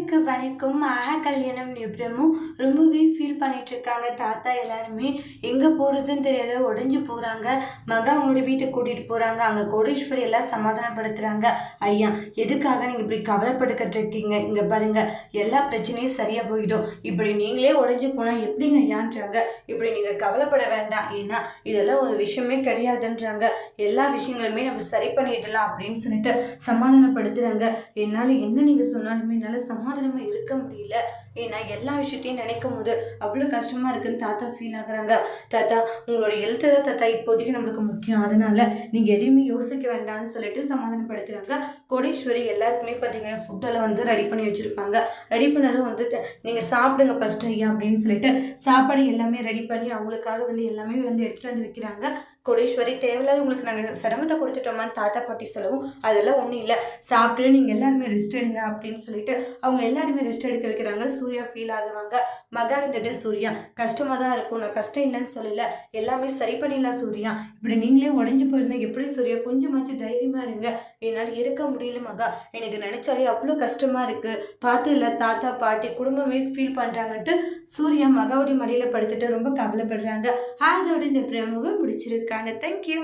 அனைவருக்கு வணக்கம். மகா கல்யாணம் நிபுணமும் ரொம்பவே ஃபீல் பண்ணிட்டு இருக்காங்க தாத்தா எல்லாருமே எங்கே போகிறதுன்னு தெரியாத உடஞ்சி போகிறாங்க மகா அவங்களோட வீட்டுக்கு கூட்டிகிட்டு போகிறாங்க அங்கே கோடீஸ்வரி எல்லாம் சமாதானப்படுத்துகிறாங்க ஐயா எதுக்காக நீங்கள் இப்படி கவலைப்படுக்கிட்டு இருக்கீங்க? இங்கே பாருங்க எல்லா பிரச்சனையும் சரியாக போயிடும். இப்படி நீங்களே உடஞ்சி போனால் எப்படிங்க ஐயான்றாங்க? இப்படி நீங்கள் கவலைப்பட வேண்டாம். ஏன்னா இதெல்லாம் ஒரு விஷயமே கிடையாதுன்றாங்க. எல்லா விஷயங்களுமே நம்ம சரி பண்ணிடலாம் அப்படின்னு சொல்லிட்டு சமாதானப்படுத்துகிறாங்க என்னால் என்ன நீங்கள் சொன்னாலுமே என்னால் சமாதானமாக இருக்க முடியல. ஏன்னா எல்லா விஷயத்தையும் நினைக்கும் போது அவ்வளோ கஷ்டமாக இருக்குன்னு தாத்தா ஃபீல் ஆகுறாங்க. தாத்தா உங்களோட எழுத்து தான் தாத்தா இப்போதைக்கு நம்மளுக்கு முக்கியம். அதனால நீங்கள் எதையுமே யோசிக்க வேண்டாம்னு சொல்லிட்டு சமாதானப்படுத்துகிறாங்க கோடீஸ்வரி எல்லாருக்குமே பார்த்தீங்கன்னா ஃபுட்டெல்லாம் வந்து ரெடி பண்ணி வச்சுருப்பாங்க. ரெடி பண்ணதும் வந்து நீங்கள் சாப்பிடுங்க ஃபஸ்ட் ஐயா அப்படின்னு சொல்லிட்டு சாப்பாடு எல்லாமே ரெடி பண்ணி அவங்களுக்காக வந்து எல்லாமே வந்து எடுத்துகிட்டு வந்து வைக்கிறாங்க. கோடீஸ்வரி தேவையில்லாத உங்களுக்கு நாங்கள் சிரமத்தை கொடுத்துட்டோமான்னு தாத்தா பாட்டி சொல்லவும் அதெல்லாம் ஒன்றும் இல்லை. சாப்பிட்டு நீங்கள் எல்லாருமே ரெஸ்ட் எடுங்க அப்படின்னு சொல்லிட்டு அவங்க எல்லாருமே ரெஸ்ட் எடுக்க வைக்கிறாங்க. சூர்யா ஃபீல் ஆகுவாங்க மகா இருந்துட்டு சூர்யா கஷ்டமாக தான் இருக்கும். நான் கஷ்டம் இல்லைன்னு சொல்லல. எல்லாமே சரி பண்ணிடலாம் சூர்யா. இப்படி நீங்களே உடஞ்சி போயிருந்தா எப்படி சூர்யா? கொஞ்சமாச்சும் தைரியமாக இருங்க. என்னால் இருக்க முடியல மகா. எனக்கு நினச்சாலே அவ்வளோ கஷ்டமாக இருக்குது பார்த்து இல்லை தாத்தா பாட்டி குடும்பமே ஃபீல் பண்ணுறாங்கன்ட்டு சூர்யா மகாவுடைய மடியில் படுத்துட்டு ரொம்ப கவலைப்படுறாங்க. அதோட இந்த பிரமுகம் முடிச்சிருக்காங்க தேங்க்யூ